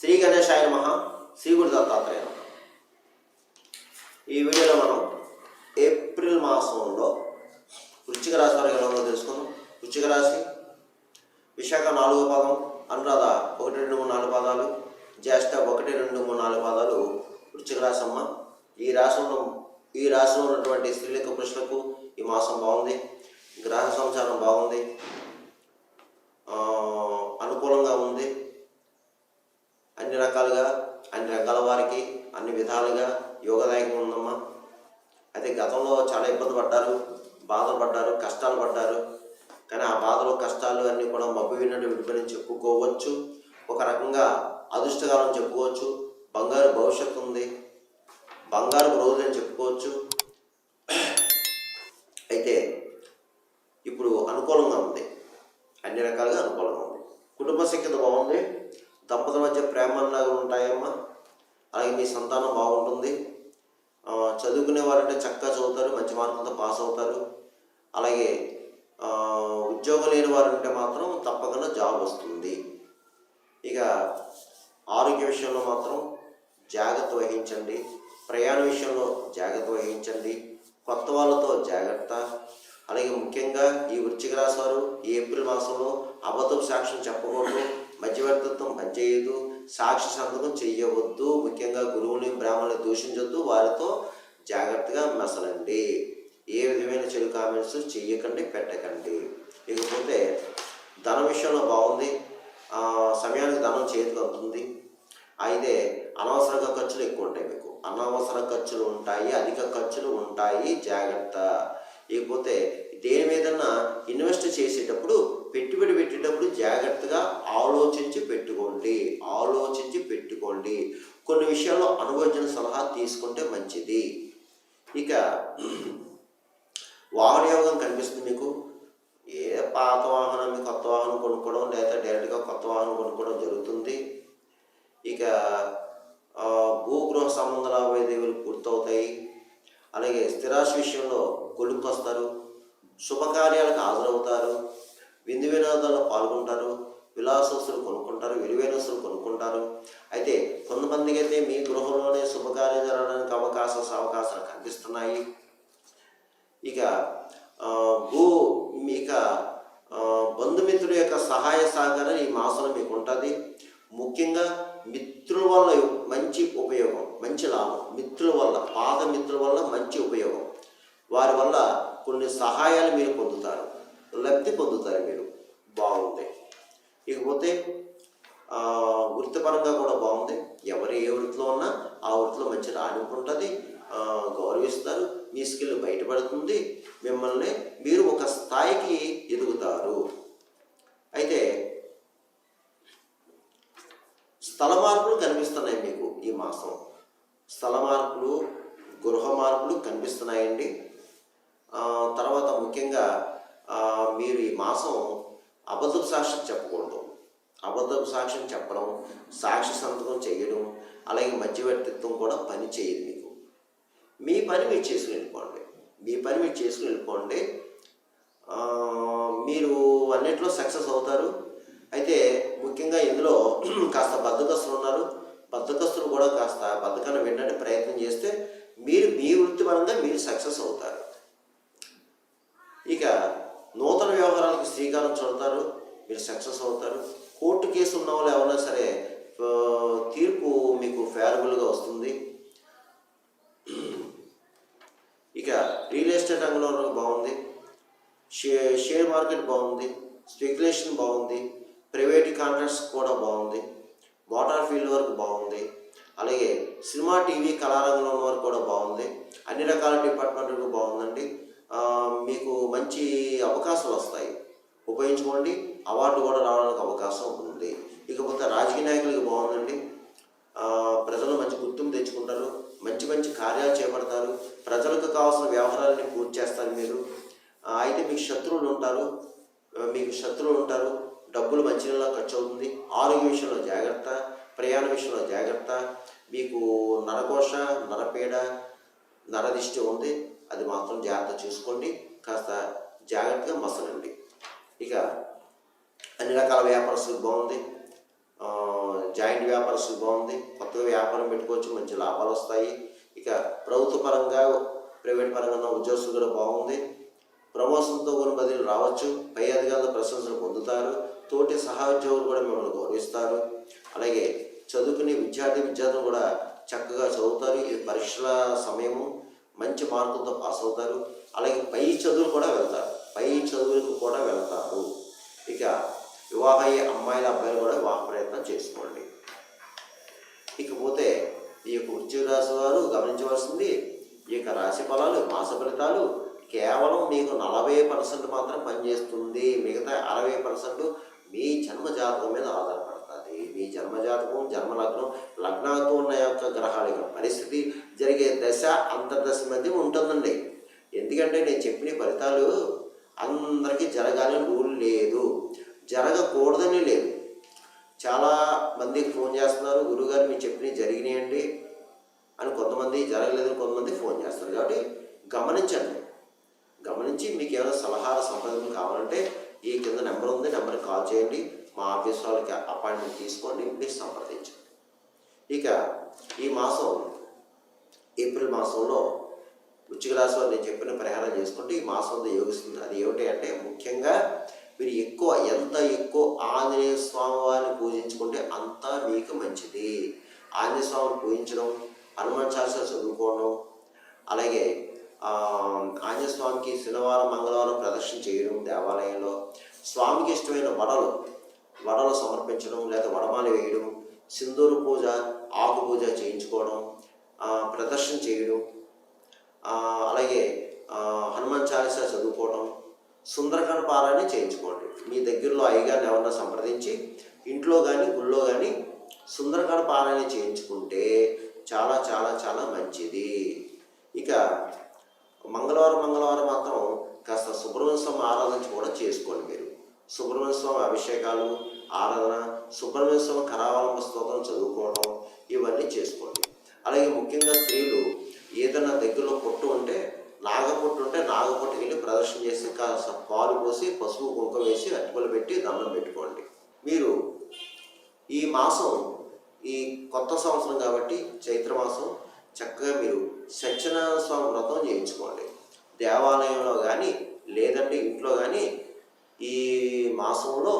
శ్రీ గణేశాయ నమ. శ్రీ గురు దత్తాత్రేయ ఈ వీడియోలో మనం ఏప్రిల్ మాసంలో వృచ్చిక రాశి వారికి ఎలా తెలుసుకుందాం. వృచ్చిక రాశి విశాఖ నాలుగో పాదం అనురాధ ఒకటి రెండు మూడు నాలుగు పాదాలు జ్యేష్ఠ ఒకటి రెండు మూడు నాలుగు పాదాలు వృచ్చిక రాశి అమ్మ. ఈ రాశంలో ఈ రాశిలో ఉన్నటువంటి స్త్రీలకు పురుషులకు ఈ మాసం బాగుంది. గ్రహ సంచారం బాగుంది. అనుకూలంగా ఉంది. అన్ని రకాలుగా అన్ని రకాల వారికి అన్ని విధాలుగా యోగదాయకం ఉందమ్మా. అయితే గతంలో చాలా ఇబ్బంది పడ్డారు బాధలు పడ్డారు కష్టాలు పడ్డారు. కానీ ఆ బాధలు కష్టాలు అన్నీ కూడా మబ్బు విన్నట్టు విడిపోయి చెప్పుకోవచ్చు. ఒక రకంగా అదృష్టకాలం చెప్పుకోవచ్చు. బంగారు భవిష్యత్తు ఉంది. బంగారు రోజులని అని చెప్పుకోవచ్చు. అయితే ఇప్పుడు అనుకూలంగా ఉంది. అన్ని రకాలుగా అనుకూలంగా ఉంది. కుటుంబ శక్తి బాగుంది. దంపతుల మధ్య ప్రేమలాగా ఉంటాయమ్మా. అలాగే మీ సంతానం బాగుంటుంది. చదువుకునే వారంటే చక్కగా చదువుతారు మంచి మార్కులతో పాస్ అవుతారు. అలాగే ఉద్యోగం లేని వారంటే మాత్రం తప్పకుండా జాబ్ వస్తుంది. ఇక ఆరోగ్య విషయంలో మాత్రం జాగ్రత్త వహించండి. ప్రయాణ విషయంలో జాగ్రత్త వహించండి. కొత్త వాళ్ళతో జాగ్రత్త. అలాగే ముఖ్యంగా ఈ వృచ్చిక రాశి వారు ఈ ఏప్రిల్ మాసంలో అబద్ధం సాక్ష్యం చెప్పకూడదు. మధ్యవర్తిత్వం పనిచేయదు సాక్షి సంతకం చెయ్యవద్దు ముఖ్యంగా గురువుని బ్రాహ్మణుని దూషించొద్దు వారితో జాగ్రత్తగా మెసలండి. ఏ విధమైన చెడు కామెంట్స్ చెయ్యకండి పెట్టకండి. ఇకపోతే ధన విషయంలో బాగుంది. సమయానికి ధనం చేతికి అందుతుంది అయితే అనవసరంగా ఖర్చులు ఎక్కువ ఉంటాయి మీకు. అనవసర ఖర్చులు ఉంటాయి అధిక ఖర్చులు ఉంటాయి జాగ్రత్త. ఇకపోతే దేని మీదన్నా ఇన్వెస్ట్ చేసేటప్పుడు పెట్టుబడి పెట్టేటప్పుడు జాగ్రత్తగా ఆలోచించి పెట్టుకోండి. ఆలోచించి పెట్టుకోండి. కొన్ని విషయాల్లో అనుభవజన సలహా తీసుకుంటే మంచిది. ఇక వాహన యోగం కనిపిస్తుంది మీకు? ఏ పాత వాహనం కొత్త వాహనం కొనుక్కోవడం లేదా డైరెక్ట్గా కొత్త వాహనం కొనుక్కోవడం జరుగుతుంది? ఇక భూగృహ సంబంధ లావాదేవీలు పూర్తవుతాయి. అలాగే స్థిరాశి విషయంలో కొలుక్కొస్తారు శుభకార్యాలకు హాజరవుతారు. విందు వినోదాల్లో పాల్గొంటారు. విలాసస్తులు కొనుక్కుంటారు. విలువైన వస్తువులు కొనుక్కుంటారు. అయితే కొంతమందికి అయితే మీ గృహంలోనే శుభకార్యం జరగడానికి అవకాశ అవకాశాలు కనిపిస్తున్నాయి. ఇక భూ ఇక బంధుమిత్రుల యొక్క సహాయ సహకారం ఈ మాసంలో మీకు ఉంటుంది ముఖ్యంగా మిత్రుల వల్ల మంచి ఉపయోగం మంచి లాభం. మిత్రుల వల్ల పాత మిత్రుల వల్ల మంచి ఉపయోగం. వారి వల్ల కొన్ని సహాయాలు మీరు పొందుతారు. లబ్ధి పొందుతారు మీరు. బాగుంది. ఇకపోతే వృత్తిపరంగా కూడా బాగుంది. ఎవరు ఏ వృత్తిలో ఉన్నా ఆ వృత్తిలో మంచి రాణింపు ఉంటుంది. గౌరవిస్తారు. మీ స్కిల్ బయటపడుతుంది. మిమ్మల్ని మీరు ఒక స్థాయికి ఎదుగుతారు అయితే స్థల మార్పులు కనిపిస్తున్నాయి మీకు ఈ మాసం స్థల మార్పులు గృహ మార్పులు కనిపిస్తున్నాయండి ఆ, తర్వాత ముఖ్యంగా ఆ, మీరు ఈ మాసం అబద్ధపు సాక్ష్యం చెప్పకూడదు. అబద్ధపు సాక్ష్యం చెప్పడం సాక్షి సంతకం చేయడం అలాగే మధ్యవర్తిత్వం కూడా పని చేయదు మీకు. మీ పని మీరు చేసుకుని వెళ్ళిపోండి. మీ పని మీరు చేసుకుని వెళ్ళిపోండి. మీరు అన్నిట్లో సక్సెస్ అవుతారు. అయితే ముఖ్యంగా ఇందులో కాస్త బద్దకస్తులు ఉన్నారు. బద్దకస్తులు కూడా కాస్త బద్దకాన్ని వినడానికి ప్రయత్నం చేస్తే మీరు మీ వృత్తిపరంగా మీరు సక్సెస్ అవుతారు. ఇక నూతన వ్యవహారాలకు శ్రీకారం చుడతారు. మీరు సక్సెస్ అవుతారు. కోర్టు కేసు ఉన్న వాళ్ళు ఎవరైనా సరే తీర్పు మీకు ఫేవరబుల్గా వస్తుంది. ఇక రియల్ ఎస్టేట్ రంగంలో బాగుంది. షే షేర్ మార్కెట్ బాగుంది. స్పెక్యులేషన్ బాగుంది. ప్రైవేట్ కాంట్రాక్ట్స్ కూడా బాగుంది. మోటార్ ఫీల్డ్ వరకు బాగుంది. అలాగే సినిమా టీవీ కళారంగంలో ఉన్న వరకు కూడా బాగుంది. అన్ని రకాల డిపార్ట్మెంట్లకు బాగుందండి. మీకు మంచి అవకాశాలు వస్తాయి. ఉపయోగించుకోండి. అవార్డు కూడా రావడానికి అవకాశం ఉంది. ఇకపోతే రాజకీయ నాయకులకి బాగుందండి. ప్రజలు మంచి గుర్తింపు తెచ్చుకుంటారు. మంచి మంచి కార్యాలు చేపడతారు. ప్రజలకు కావాల్సిన వ్యవహారాలని పూర్తి చేస్తారు మీరు. అయితే మీకు శత్రువులు ఉంటారు. మీకు శత్రువులు ఉంటారు. డబ్బులు మంచిగా ఖర్చు అవుతుంది. ఆరోగ్య విషయంలో జాగ్రత్త. ప్రయాణ విషయంలో జాగ్రత్త. మీకు నరకోశ నరపీడ నరదిష్టి ఉంది. అది మాత్రం జాగ్రత్త చూసుకోండి. కాస్త జాగ్రత్తగా మసలండి. ఇక అన్ని రకాల వ్యాపారస్తులకు బాగుంది. జాయింట్ వ్యాపారస్తులు బాగుంది. కొత్తగా వ్యాపారం పెట్టుకోవచ్చు మంచి లాభాలు వస్తాయి. ఇక ప్రభుత్వ పరంగా ప్రైవేట్ పరంగా ఉన్న ఉద్యోగస్తులు కూడా బాగుంది. ప్రమోషన్తో కొన్ని బదిలీలు రావచ్చు. పై అధికారులు ప్రశంసలు పొందుతారు. తోటి సహోద్యోగులు కూడా మిమ్మల్ని గౌరవిస్తారు. అలాగే చదువుకునే విద్యార్థి విద్యార్థులు కూడా చక్కగా చదువుతారు. ఇది పరీక్షల సమయము. మంచి మార్కులతో పాస్ అవుతారు. అలాగే పై చదువులు కూడా వెళ్తారు. పై చదువులకు కూడా వెళ్తారు. ఇక వివాహ అయ్యే అమ్మాయిల అబ్బాయిలు కూడా వివాహ ప్రయత్నం చేసుకోండి. ఇకపోతే ఈ యొక్క ఉద్యోగ రాశి వారు గమనించవలసింది ఈ యొక్క రాశి ఫలాలు మాస ఫలితాలు కేవలం మీకు నలభై పర్సెంట్ మాత్రం పనిచేస్తుంది. మిగతా అరవై పర్సెంట్ మీ జన్మ జాతకం మీద ఆధారపడుతుంది. మీ జన్మ జాతకం జన్మ లగ్నం లగ్నాలతో ఉన్న యొక్క గ్రహాల యొక్క పరిస్థితి జరిగే దశ అంతర్దశ మధ్య ఉంటుందండి. ఎందుకంటే నేను చెప్పిన ఫలితాలు అందరికీ జరగాలని రూల్ లేదు. జరగకూడదని లేదు. చాలా మంది ఫోన్ చేస్తున్నారు గురుగారు మీరు చెప్పినవి జరిగినాయండి అని కొంతమంది జరగలేదు కొంతమంది ఫోన్ చేస్తారు కాబట్టి గమనించండి. గమనించి మీకు ఏమైనా సలహాల సంప్రదింపులు కావాలంటే ఈ కింద నెంబర్ ఉంది నెంబర్కి కాల్ చేయండి. మా ఆఫీస్ వాళ్ళకి అపాయింట్మెంట్ తీసుకోండి మీరు సంప్రదించండి. ఇక ఈ మాసం ఏప్రిల్ మాసంలో వృచ్చిక రాశి వారు నేను చెప్పిన పరిహారం చేసుకుంటే ఈ మాసంతో యోగిస్తుంది. అది ఏమిటి అంటే ముఖ్యంగా మీరు ఎక్కువ ఎంత ఎక్కువ ఆంజనేయ స్వామి వారిని పూజించుకుంటే అంత మీకు మంచిది. ఆంజనేయ స్వామిని పూజించడం హనుమాన్ చాలీసా చదువుకోవడం అలాగే ఆంజనేయ స్వామికి శనివారం మంగళవారం ప్రదర్శన చేయడం దేవాలయంలో స్వామికి ఇష్టమైన వడలు వడలు సమర్పించడం లేదా వడమాలు వేయడం సింధూరు పూజ ఆకు పూజ చేయించుకోవడం ప్రదర్శన చేయడం అలాగే హనుమాన్ చాలీసా చదువుకోవడం సుందరకాండ పారాయణ చేయించుకోండి. మీ దగ్గరలో అయ్యగారిని ఎవరన్నా సంప్రదించి ఇంట్లో కానీ గుళ్ళో కానీ సుందరకాండ పారాయణ చేయించుకుంటే చాలా చాలా చాలా మంచిది. ఇక మంగళవారం మంగళవారం మాత్రం కాస్త సుబ్రహ్మణ్య స్వామి ఆరాధన కూడా చేసుకోండి మీరు. సుబ్రహ్మణ్య స్వామి అభిషేకాలు ఆరాధన సుబ్రహ్మణ్య స్వామి కరావలంబ స్తోత్రం చదువుకోవడం ఇవన్నీ చేసుకోండి. అలాగే ముఖ్యంగా స్త్రీలు ఏదైనా దగ్గరలో పొట్టు ఉంటే నాగపొట్టు ఉంటే నాగపొట్టుకి వెళ్ళి ప్రదర్శన చేసి కాస్త పాలు పోసి పసుపు కుంక వేసి అట్టుకలు పెట్టి దండం పెట్టుకోండి. మీరు ఈ మాసం ఈ కొత్త సంవత్సరం కాబట్టి చైత్ర మాసం చక్కగా మీరు సత్యనారాయణ స్వామి వ్రతం చేయించుకోండి. దేవాలయంలో కానీ లేదంటే ఇంట్లో కానీ ఈ మాసంలో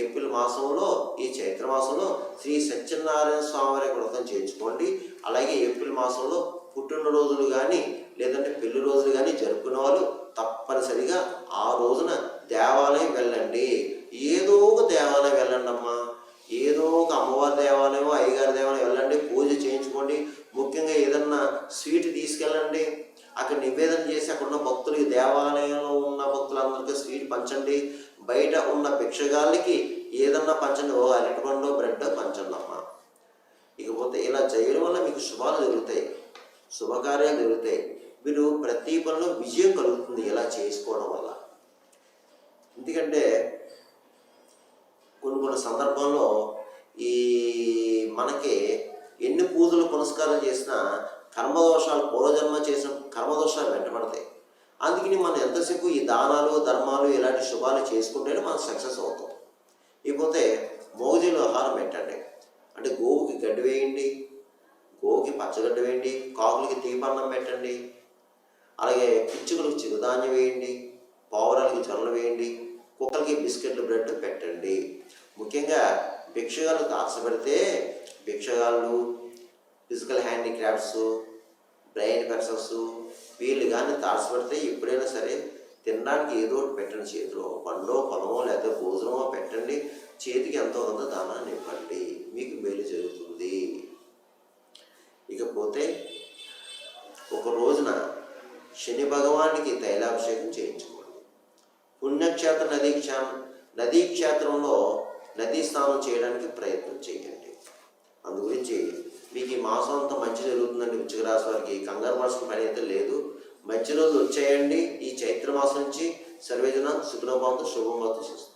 ఏప్రిల్ మాసంలో ఈ చైత్ర మాసంలో శ్రీ సత్యనారాయణ స్వామి వారి వ్రతం చేయించుకోండి. అలాగే ఏప్రిల్ మాసంలో పుట్టినరోజులు కానీ లేదంటే పెళ్ళి రోజులు కానీ జరుపుకునే వాళ్ళు తప్పనిసరిగా ఆ రోజున దేవాలయం వెళ్ళండి. ఏదో ఒక దేవాలయం వెళ్ళండి అమ్మా ఏదో ఒక అమ్మవారి దేవాలయం అయ్యగారి దేవాలయం వెళ్ళండి పూజ చేయించుకోండి. ముఖ్యంగా ఏదన్నా స్వీట్ తీసుకెళ్ళండి. అక్కడ నివేదన చేసి అక్కడ ఉన్న భక్తులకి దేవాలయంలో ఉన్న భక్తులందరికీ స్వీట్ పంచండి. బయట ఉన్న భిక్షగాళ్ళకి ఏదన్నా పంచండి. ఓ అరటిపండు బ్రెడ్ పంచండి అమ్మా ఇకపోతే ఇలా చేయడం వల్ల మీకు శుభాలు జరుగుతాయి. శుభకార్యాలు జరుగుతాయి. మీరు ప్రతి పనిలో విజయం కలుగుతుంది ఇలా చేసుకోవడం వల్ల. ఎందుకంటే కొన్ని కొన్ని సందర్భంలో ఈ మనకి ఎన్ని పూజలు పునస్కారం చేసినా కర్మదోషాలు పూర్వజన్మ చేసిన కర్మదోషాలు వెంటబడతాయి. అందుకని మనం ఎంతసేపు ఈ దానాలు ధర్మాలు ఇలాంటి శుభాలు చేసుకుంటేనే మనం సక్సెస్ అవుతాం. ఇకపోతే మోగుజీలు ఆహారం పెట్టండి. అంటే గోవుకి గడ్డి వేయండి గోవుకి పచ్చగడ్డి వేయండి కాకులకి తీపన్నం పెట్టండి అలాగే పిచ్చుకలకు చిరుధాన్యం వేయండి పావురాలకి జొన్నలు వేయండి కుక్కలకి బిస్కెట్లు బ్రెడ్ పెట్టండి. ముఖ్యంగా భిక్షగాళ్ళు దాచబెడితే భిక్షగాళ్ళు ఫిజికల్ హ్యాండిక్రాఫ్ట్స్ బ్రెయిన్ పెర్సన్స్ వీళ్ళు కానీ తారసపడితే ఎప్పుడైనా సరే తినడానికి ఏదో ఒకటి పెట్టండి చేతిలో. పండో పొలమో లేకపోతే భోజనమో పెట్టండి. చేతికి ఎంతో కొంత దానాన్ని ఇవ్వండి. మీకు మేలు జరుగుతుంది. ఇకపోతే ఒక రోజున శని భగవానికి తైలాభిషేకం చేయించుకోండి. పుణ్యక్షేత్ర నదీ క్షా నదీ క్షేత్రంలో నదీ స్నానం చేయడానికి ప్రయత్నం చేయండి. అందు గురించి మీకు ఈ మాసం అంతా మంచి జరుగుతుందండి. వృశ్చిక రాశి వారికి కంగారు పడాల్సిన పని అయితే లేదు. మంచి రోజులు వచ్చేయండి. ఈ చైత్ర మాసం నుంచి సర్వేజన సుఖనభావంతో శుభంగా చూస్తారు